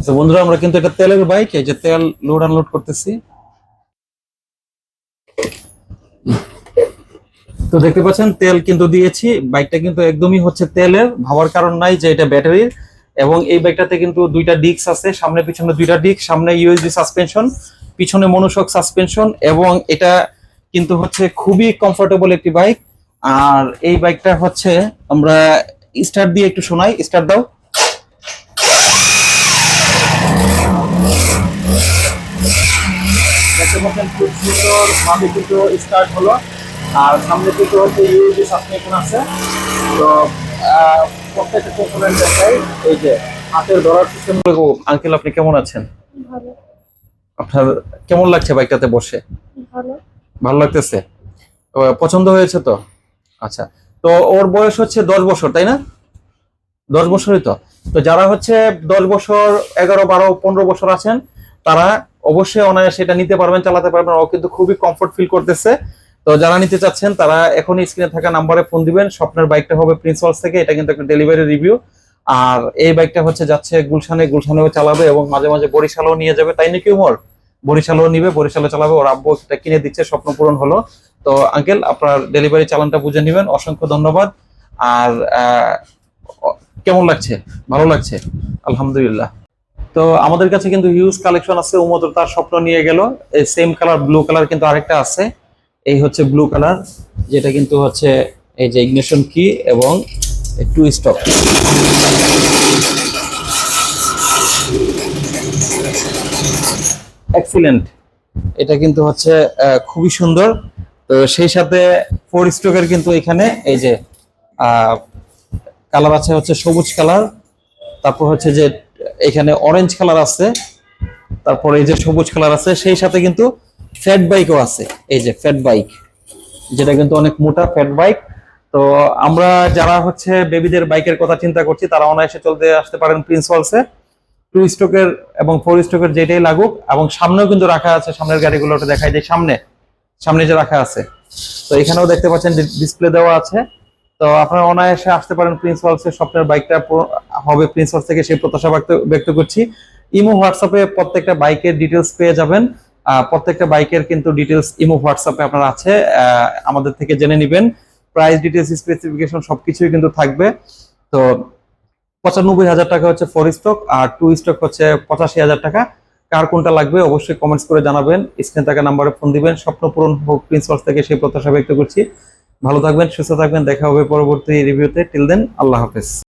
আচ্ছা বন্ধুরা, আমরা কিন্তু এটা তেলের বাইক, এই যে তেল লোড আনলোড করতেছি। তো দেখতে পাচ্ছেন, তেল কিন্তু দিয়েছি। বাইকটা কিন্তু একদমই হচ্ছে তেলের, ভাবার কারণ নাই যে এটা ব্যাটারির। এবং এই বাইকটাতে কিন্তু দুইটা ডিস্ক আছে, সামনে পিছনে দুইটা ডিস্ক সামনে ইউএসডি সাসপেনশন পিছনে মনোশক সাসপেনশন এবং এটা কিন্তু হচ্ছে খুবই কমফোর্টেবল একটি বাইক। আর এই বাইকটা হচ্ছে, আমরা স্টার্ট দিয়ে একটু শোনাই। স্টার্ট দাও। দেখতে পাচ্ছেন খুব সুন্দর ভাবে কিন্তু স্টার্ট হলো। আর সামনে কিন্তু হচ্ছে ইউএসবি সাসপেনশন আছে। তো প্রত্যেকটা কম্পোনেন্ট দেখাই। এই যে হাতের ধরার সিস্টেম আঙ্কেল আপনি কেমন আছেন? ভালো। আপনার কেমন লাগছে বাইকটাতে বসে? ভালো। ভালো লাগতেছে? পছন্দ হয়েছে তো? আচ্ছা। তো ওর বয়স হচ্ছে দশ বছর তাই না? দশ বছরই তো। তো যারা হচ্ছে দশ বছর এগারো বারো পনেরো বছর আছেন তারা অবশ্যই অনায়াসে এটা নিতে পারবেন, চালাতে পারবেন। ও কিন্তু খুবই কমফোর্ট ফিল করতেছে। তো যারা নিতে চাচ্ছেন, তারা এখনই স্ক্রিনে থাকা নাম্বারে ফোন দিবেন। স্বপ্নের বাইকটা হবে প্রিন্সিপালস থেকে, এটা কিন্তু একটা ডেলিভারি রিভিউ আর এই বাইকটা হচ্ছে, যাচ্ছে গুলশানে, গুলশানেও চালাবে এবং মাঝে মাঝে বরিশালও নিয়ে যাবে। তাই নাকি উমর বরিশালও নিবে, বরিশালে চালাবে। ওর আব্বু এটা কিনে দিচ্ছে, স্বপ্ন পূরণ হলো। তো আঙ্কেল আপনার ডেলিভারি চালানটা বুঝে নেবেন। অসংখ্য ধন্যবাদ। আর কেমন লাগছে? ভালো লাগছে? আলহামদুলিল্লাহ। তো আমাদের কাছে কিন্তু হিউজ কালেকশন আছে। উমত তার স্বপ্ন নিয়ে গেল। এই সেম কালার ব্লু কালার কিন্তু আরেকটা আছে। এই হচ্ছে ব্লু কালার যেটা কিন্তু হচ্ছে এই যে ইগনিশন কি এবং টু স্টপ এক্সিলেন্ট এটা কিন্তু হচ্ছে খুবই সুন্দর। তো সেই সাথে ফোর স্ট্রোকের কিন্তু এখানে এই যে কালার আছে হচ্ছে সবুজ কালার তারপর হচ্ছে যে এখানে অরেঞ্জ কালার আছে, তারপর এই যে সবুজ কালার আছে, সেই সাথে কিন্তু ফ্যাট বাইকও আছে, এই যে ফ্যাট বাইক যেটা কিন্তু অনেক মোটা ফ্যাট বাইক তো আমরা যারা হচ্ছে বেবিদের বাইকের কথা চিন্তা করছি, তারা অনায়াসে চলতে আসতে পারেন প্রিন্সিপালসে টু স্ট্রোকের এবং ফোর স্ট্রোকের যেটাই লাগুক, এবং সামনেও কিন্তু রাখা আছে, সামনের গাড়িগুলো দেখাই যায় সামনে সামনে যে রাখা আছে। তো এখানেও দেখতে পাচ্ছেন ডিসপ্লে দেওয়া আছে। তো আপনারা অনায়াসে আসতে পারেন প্রিন্সিপালসের স্বপ্নের বাইকটা হবে প্রিন্সিপালস থেকে সেই প্রত্যাশা ব্যক্ত করছি। ইমো হোয়াটসঅ্যাপে প্রত্যেকটা বাইকের ডিটেলস পেয়ে যাবেন। প্রত্যেকটা বাইকের কিন্তু ডিটেলস ইমো হোয়াটসঅ্যাপে আপনার আছে। আমাদের থেকে জেনে নেবেন। প্রাইস ডিটেলস স্পেসিফিকেশন সবকিছুই কিন্তু থাকবে। তো পঁচানব্বই হাজার টাকা হচ্ছে ফোর স্টক আর টু স্টক হচ্ছে পঁচাশি হাজার টাকা। কার কোনটা লাগবে অবশ্যই কমেন্টস করে জানাবেন। স্ক্রিন থাকা নাম্বারে ফোন দিবেন। স্বপ্ন পূরণ হোক প্রিন্সিপালস থেকে সেই প্রত্যাশা ব্যক্ত করছি। ভালো থাকবেন সুস্থ থাকবেন দেখা হবে পরবর্তী রিভিউতে টিল দেন আল্লাহ হাফেজ।